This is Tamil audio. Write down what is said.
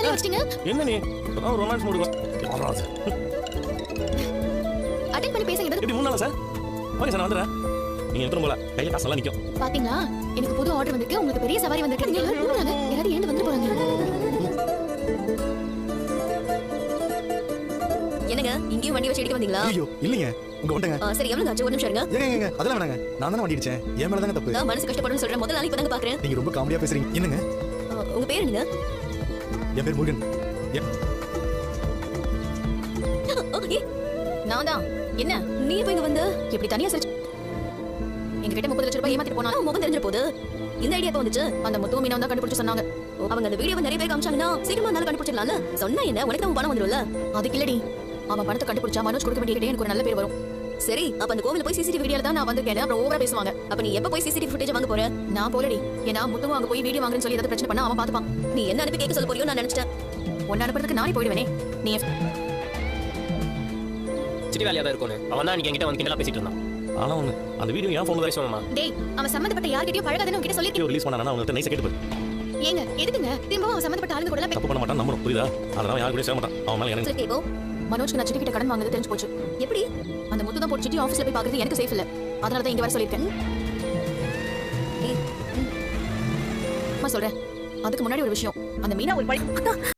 தலைய வச்சிட்டீங்க என்ன நீ? இப்பதான் ரொமான்ஸ் மூடு யாராவது அட்டென்ட் பண்ணி பேசுங்க எப்படி மூணு நாளா சார்? ஓகே சார் நான் வந்துடுறேன் நீங்க எடுத்துரும் போல. கையில காசெல்லாம் நிக்கும். பாத்தீங்களா? எனக்கு புது ஆர்டர் வந்திருக்கு. உங்களுக்கு பெரிய சவாரி வந்திருக்கு. நீங்க எல்லாரும் தூங்குறாங்க யாராவது எழுந்து வந்து போறாங்க. என்னங்க? இங்கேயும் வண்டி வச்சு எடுக்க வந்தீங்களா? ஐயோ இல்லைங்க. உங்க வந்துங்க ஆ, சரி எவ்வளவு ஆச்சு? ஒரு நிமிஷம் இருங்க. ஏங்க ஏங்க அதெல்லாம் வேணாங்க. நான் தானே வண்டி அடிச்சேன் என் மேல தாங்க தப்பு. நான் மனசு கஷ்டப்படும்னு சொல்றேன். முதல் நாள் இப்பதாங்க பாக்குறேன். நீங்க ரொம்ப காமெடியா பேசுறீங்க. என்னங்க? உங்க பேர் என்னங்க? என் பேர் முருகன். நான் தான் என்ன நீ எப்ப இங்க வந்து? இப்படி தனியா சிரிச்சு எங்ககிட்ட முப்பது லட்சம் ரூபாய் ஏமாத்திட்டு போனா முகம் தெரிஞ்ச போது இந்த ஐடியா எப்ப வந்துச்சு. அந்த முத்து மீனா தான் கண்டுபிடிச்சு சொன்னாங்க. ஓ, அவங்க அந்த வீடியோவை நிறைய பேர் காமிச்சாங்கன்னா சீக்கிரமா இருந்தாலும் கண்டுபிடிச்சிடலாம்ல. சொன்னா என்ன? உனக்கு தான் பணம் வந்துரும்ல அதுக்கு இல்லடி. அவன் பணத்தை கண்டுபிடிச்சா மனோஜ் கொடுக்க வேண்டிய எனக்கு ஒரு நல்ல பேர் வரும். சரி அப்ப அந்த கோவில போய் சிசிடிவி வீடியோல தான் நான் வந்திருக்கேன் அப்புறம் ஓவரா பேசுவாங்க. அப்ப நீ எப்ப போய் சிசிடிவி ஃபுட்டேஜ் வாங்க போற? நான் போலடி. ஏன்னா முத்துவும் அங்க போய் வீடியோ வாங்குறேன்னு சொல்லி ஏதாவது பிரச்சனை பண்ணா அவன் பாத்துப்பான் நீ என்ன அனுப்பி கேட்க சொல்ல போறியோ நான் நினைச்சிட்டேன். உன்னை அனுப்புறதுக்கு நானே போயிடுவேனே. நீ சிட்டி வேலையா தான் இருக்கும்னு அவன் தான் என்கிட்ட வந்து கிண்டலா பேசிட்டு இருந்தான். ஆனா ஒண்ணு அந்த வீடியோ என் போன்ல தான் பேசுவோமா டேய் அவன் சம்மந்தப்பட்ட யார்கிட்டயும் பழகாதன்னு உன்கிட்ட சொல்லிருக்கேன் ரிலீஸ் பண்ணானா அவங்கள்ட்ட நைஸா கேட்டு. ஏங்க எதுக்குங்க? திரும்பவும் அவன் சம்மந்தப்பட்ட ஆளுங்க கூட தப்பு பண்ண மாட்டான் நம்பணும் புரியுதா? அதனால யாரு கூட சேர மாட்டான். அவன் மேல எனக்கு கேப்போ மனோஜ்க்கு நான் சிட்டி கிட்ட கடன் வாங்குறது தெரிஞ்சு போச்சு. எப்படி? அந்த முத்து தான் போட்டு சிட்டி ஆஃபீஸ்ல போய் பாக்குறது எனக்கு சேஃப் இல்ல. அதனால தான் இங்க வர அம்மா சொல்றேன். அதுக்கு முன்னாடி ஒரு விஷயம். அந்த மீனா ஒரு பழி